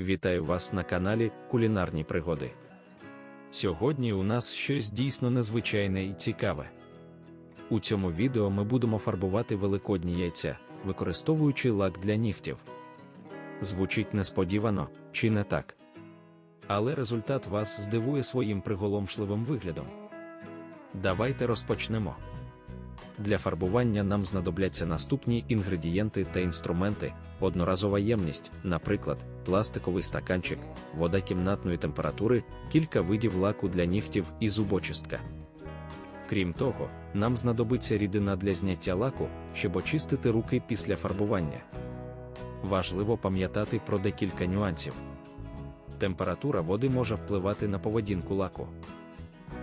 Вітаю вас на каналі Кулінарні Пригоди. Сьогодні у нас щось дійсно незвичайне і цікаве. У цьому відео ми будемо фарбувати великодні яйця, використовуючи лак для нігтів. Звучить несподівано, чи не так? Але результат вас здивує своїм приголомшливим виглядом. Давайте розпочнемо. Для фарбування нам знадобляться наступні інгредієнти та інструменти: одноразова ємність, наприклад, пластиковий стаканчик, вода кімнатної температури, кілька видів лаку для нігтів і зубочистка. Крім того, нам знадобиться рідина для зняття лаку, щоб очистити руки після фарбування. Важливо пам'ятати про декілька нюансів. Температура води може впливати на поведінку лаку.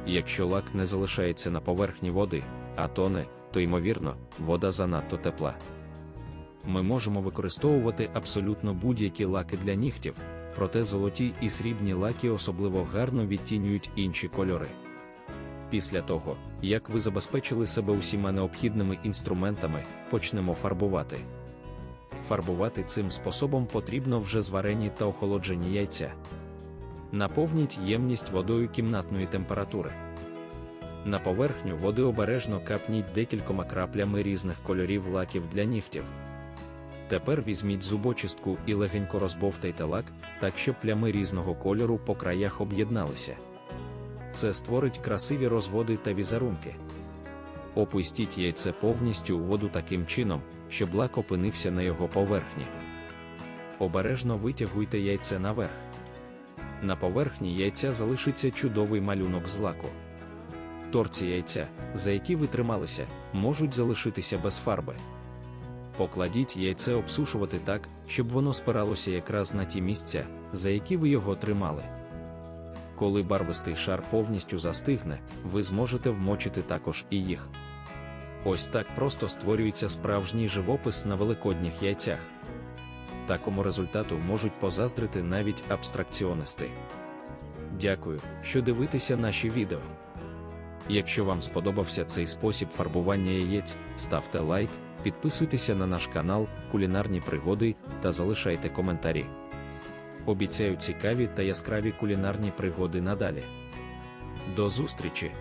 Якщо лак не залишається на поверхні води, а тоне, то ймовірно, вода занадто тепла. Ми можемо використовувати абсолютно будь-які лаки для нігтів, проте золоті і срібні лаки особливо гарно відтінюють інші кольори. Після того, як ви забезпечили себе усіма необхідними інструментами, почнемо фарбувати. Фарбувати цим способом потрібно вже зварені та охолоджені яйця. Наповніть ємність водою кімнатної температури. На поверхню води обережно капніть декількома краплями різних кольорів лаків для нігтів. Тепер візьміть зубочистку і легенько розбовтайте лак, так щоб плями різного кольору по краях об'єдналися. Це створить красиві розводи та візерунки. Опустіть яйце повністю у воду таким чином, щоб лак опинився на його поверхні. Обережно витягуйте яйце наверх. На поверхні яйця залишиться чудовий малюнок з лаку. Торці яйця, за які ви трималися, можуть залишитися без фарби. Покладіть яйце обсушувати так, щоб воно спиралося якраз на ті місця, за які ви його тримали. Коли барвистий шар повністю застигне, ви зможете вмочити також і їх. Ось так просто створюється справжній живопис на великодніх яйцях. Такому результату можуть позаздрити навіть абстракціонисти. Дякую, що дивитеся наші відео. Якщо вам сподобався цей спосіб фарбування яєць, ставте лайк, підписуйтеся на наш канал Кулінарні пригоди та залишайте коментарі. Обіцяю цікаві та яскраві кулінарні пригоди надалі. До зустрічі!